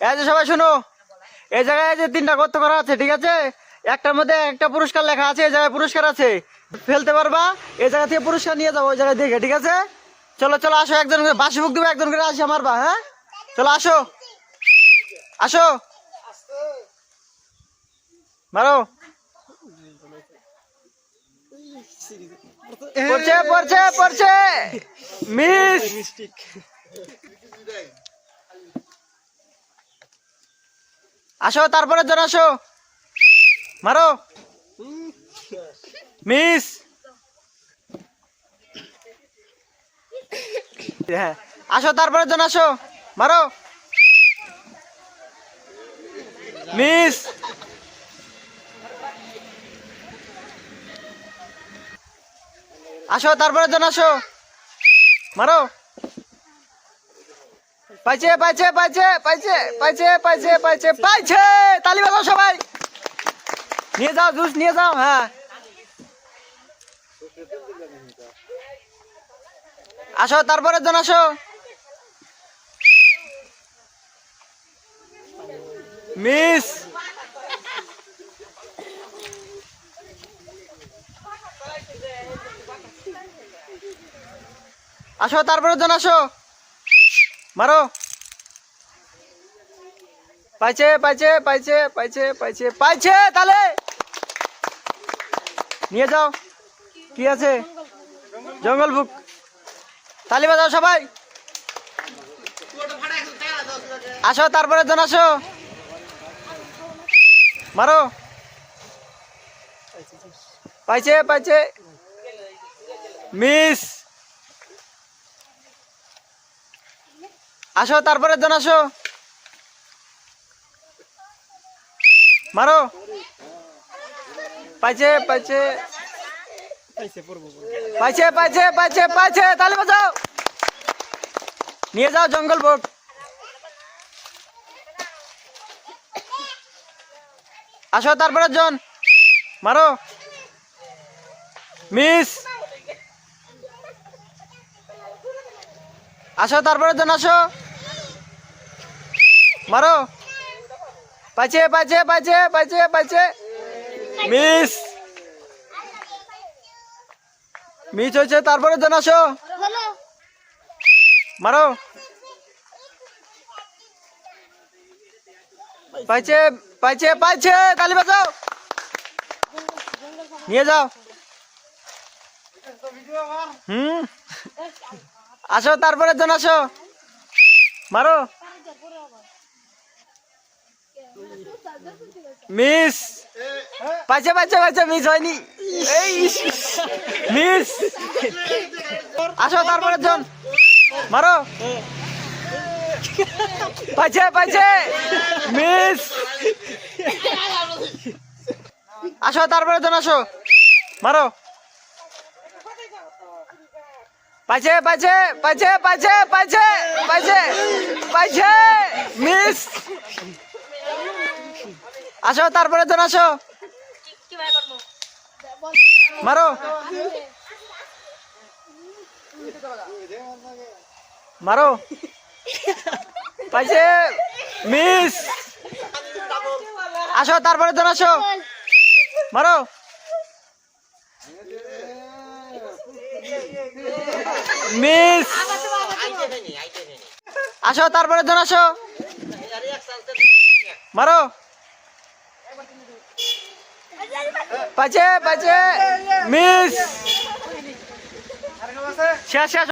এই যে সবাই শোনো, এই জায়গায় যে তিনটা গর্ত করা আছে, ঠিক আছে? একটার মধ্যে একটা পুরস্কার লেখা আছে, এই জায়গায় পুরস্কার আছে। ফেলতে পারবা? এই জায়গা থেকে পুরস্কার নিয়ে যাব ওই জায়গায় দেখে, ঠিক আছে? চলো চলো, আসো, একজন করে বাসি বুক দেবো, একজন করে আসি আমার বা হ্যাঁ? চলো, আসো। আসো। মারো। পড়ছে পড়ছে পড়ছে। মিস। আসো তারপরে জন আসো। মারো। মিস। হ্যাঁ আসো তারপরে জন আসো। মারো। মিস। আসো তারপরে জন আসো। মারো। পাইছে পাইছে পাইছে পাইছে পাইছে পাইছে পাইছে পাইছে। তালি বাজাও সবাই। নিয়ে যাও, জুস নিয়ে যাও হ্যাঁ। আসো, তারপরে জন আসো। মিস। আসো, তারপরে জন আসো। মারো। পাইছে পাইছে পাইছে পাইছে পাইছে পাইছে তাহলে নিয়ে যাও। কি আছে? জঙ্গল বুক। তালি বাজাও সবাই। আসো তারপরে জন আসো। মারো। পাইছে পাইছে। মিস। আসো, তারপরে জন আসো। মারো। পাইছে পাইছে। পাইছে পাইছে পাইছে পাইছে তাহলে বাজাও। নিয়ে যাও জঙ্গল বোট। আসো, তারপরে জন। মারো। মিস। আসো তারপরে জন আসো। মারো। পাইছে পাইছে পাইছে পাইছে পাইছে। মিস। মিস হয়েছে তারপরে জন আসো। মারো। পাইছে পাইছে পাইছে তালি বাজাও। নিয়ে যাও। হুম? আসো তারপরে জন আসো। মারো। মিস। পাইছে পাইছে পাইছে, মিস হয়নি। মিস। আসো তারপরে জন। মারো। পাইছে পাইছে। মিস। আসো তারপরে জন আসো। মারো। পাইছে পাইছে পাইছে পাইছে পাইছে পাইছে পাইছে মিস আসো, তারপরে জন আসো। মারো। মারো। পাইছে মিস আসো, তারপরে জন আসো। মারো। মিস আসো তারপরে ধর আসো। মারো। পাইছে পাইছে। মিস। শেষ শেষ।